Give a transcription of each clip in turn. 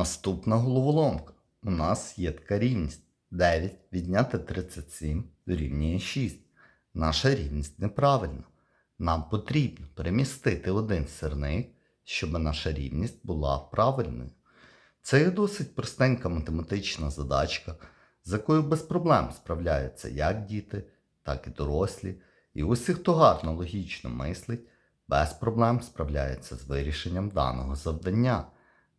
Наступна головоломка. У нас є така рівність. 9 відняти 37 дорівнює 6. Наша рівність неправильна. Нам потрібно перемістити один сирник, щоб наша рівність була правильною. Це є досить простенька математична задачка, з якою без проблем справляються як діти, так і дорослі. І усі, хто гарно логічно мислить, без проблем справляється з вирішенням даного завдання.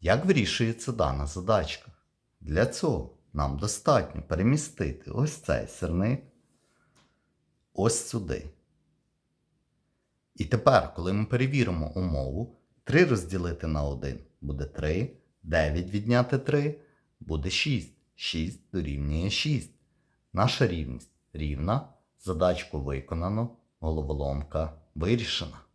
Як вирішується дана задачка? Для цього нам достатньо перемістити ось цей сирник ось сюди. І тепер, коли ми перевіримо умову, 3 розділити на 1 буде 3, 9 відняти 3 буде 6. 6 дорівнює 6. Наша рівність рівна. Задачку виконано, головоломка вирішена.